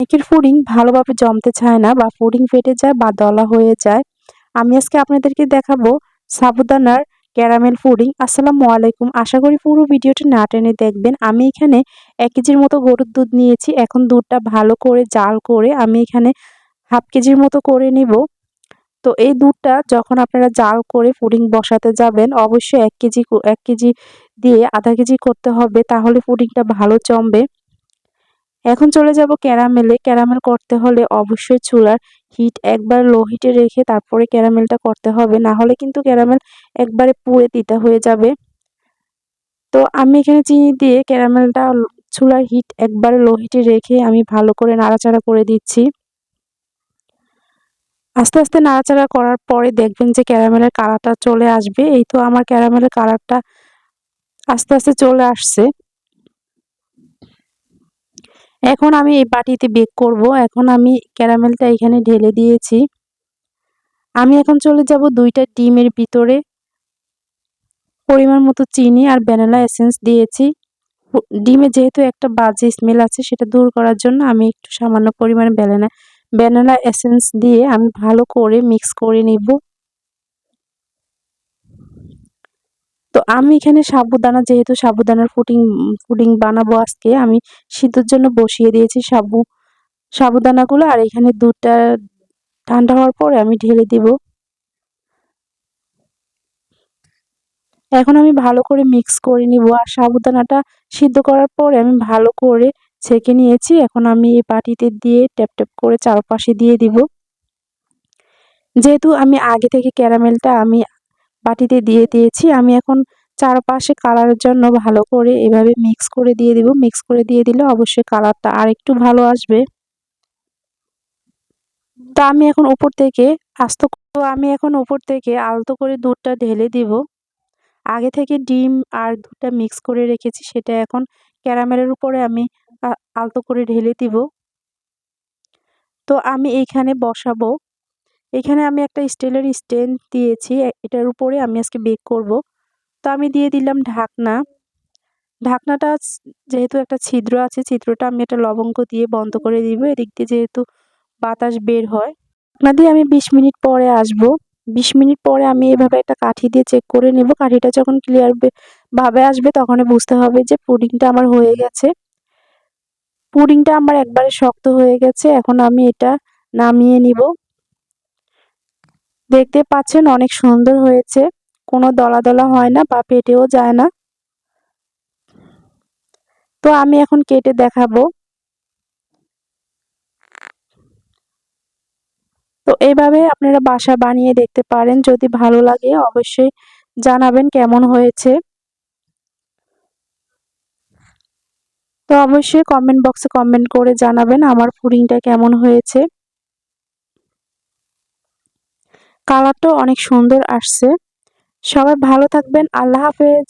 অনেকের ফুডিং ভালোভাবে জমতে চায় না বা ফুডিং ফেটে যায় বা দলা হয়ে যায়। আমি আজকে আপনাদেরকে দেখাবো সাবুদানার ক্যারামেল ফুডিং আসসালামু আলাইকুম। আশা করি পুরো ভিডিওটি না টেনে দেখবেন। আমি এখানে এক কেজির মতো গরুর দুধ নিয়েছি। এখন দুধটা ভালো করে জাল করে আমি এখানে হাফ কেজির মতো করে নিব। তো এই দুধটা যখন আপনারা জাল করে ফুডিং বসাতে যাবেন, অবশ্যই এক কেজি এক কেজি দিয়ে আধা কেজি করতে হবে। তাহলে ফুডিংটা ভালো জমবে। এখন চলে যাব ক্যারামেলে। ক্যারামেল করতে হলে অবশ্যই চুলার হিট একবার লো হিটে রেখে তারপরে ক্যারামেলটা করতে হবে। না হলে কিন্তু ক্যারামেল একবারে পুড়ে দিতে হয়ে যাবে। তো আমি এখানে চিনি দিয়ে ক্যারামেলটা চুলার হিট একবারে লো হিটে রেখে আমি ভালো করে নাড়াচাড়া করে দিচ্ছি। আস্তে আস্তে নাড়াচাড়া করার পরে দেখবেন যে ক্যারামেলের কালারটা চলে আসবে। এই তো আমার ক্যারামেলের কালারটা আস্তে আস্তে চলে আসছে। এখন আমি এই বাটিতে বেক করব। এখন আমি ক্যারামেলটা এখানে ঢেলে দিয়েছি। আমি এখন চলে যাব দুইটা ডিমের ভিতরে। পরিমাণ মতো চিনি আর ভ্যানিলা এসেন্স দিয়েছি। ডিমে যেহেতু একটা বাজে স্মেল আছে, সেটা দূর করার জন্য আমি একটু সামান্য পরিমাণে ভ্যানিলা ভ্যানিলা এসেন্স দিয়ে আমি ভালো করে মিক্স করে নিব। তো আমি এখানে সাবুদানা, যেহেতু সাবুদানার ফুডিং ফুডিং বানাবো আজকে, আমি সিদ্ধর জন্য বসিয়ে দিয়েছি সাবু, সাবুদানাগুলো, আর এখানে দুধটা ঠান্ডা হওয়ার পরে আমি ঢেলে দিব। এখন আমি ভালো করে মিক্স করে নিব, আর সাবুদানাটা সিদ্ধ করার পরে আমি ভালো করে ছেঁকে নিয়েছি। এখন আমি এই বাটিতে দিয়ে ট্যাপ ট্যাপ করে চারপাশে দিয়ে দিব। যেহেতু আমি আগে থেকে ক্যারামেলটা আমি বাটিতে দিয়ে দিয়েছি। আমি এখন চারপাশে কালারের জন্য ভালো করে এভাবে মিক্স করে দিয়ে দিব। মিক্স করে দিয়ে দিলে অবশ্যই কালারটা আর একটু ভালো আসবে। তো আমি এখন উপর থেকে আস্ত তো আমি এখন উপর থেকে আলতো করে দুধটা ঢেলে দিব। আগে থেকে ডিম আর দুধটা মিক্স করে রেখেছি। সেটা এখন ক্যারামেলের উপরে আমি আলতো করে ঢেলে দিব। তো আমি এইখানে বসাবো। এখানে আমি একটা স্টিলের স্ট্যান্ড দিয়েছি এটার উপরে আমি আজকে বেক করব। তো আমি দিয়ে দিলাম ঢাকনা। ঢাকনাটা যেহেতু একটা ছিদ্র আছে, ছিদ্রটা আমি একটা লবঙ্গ দিয়ে বন্ধ করে দিব। এদিক দিয়ে যেহেতু বাতাস বের হয়। ঢাকনা দিয়ে আমি বিশ মিনিট পরে আসব। বিশ মিনিট পরে আমি এভাবে একটা কাঠি দিয়ে চেক করে নেব। কাঠিটা যখন ক্লিয়ার ভাবে আসবে তখন বুঝতে হবে যে পুডিংটা আমার হয়ে গেছে। পুডিংটা আমার একবারে শক্ত হয়ে গেছে। এখন আমি এটা নামিয়ে নিব। দেখতে পাচ্ছেন অনেক সুন্দর হয়েছে। কোনো দলা দলা হয় না বা পেটেও যায় না। তো আমি এখন কেটে দেখাবো। তো এইভাবে আপনারা বাসা বানিয়ে দেখতে পারেন। যদি ভালো লাগে অবশ্যই জানাবেন কেমন হয়েছে। তো অবশ্যই কমেন্ট বক্সে কমেন্ট করে জানাবেন আমার ফুডিংটা কেমন হয়েছে। কালারটাও অনেক সুন্দর আসছে। সবাই ভালো থাকবেন। আল্লাহ হাফেজ।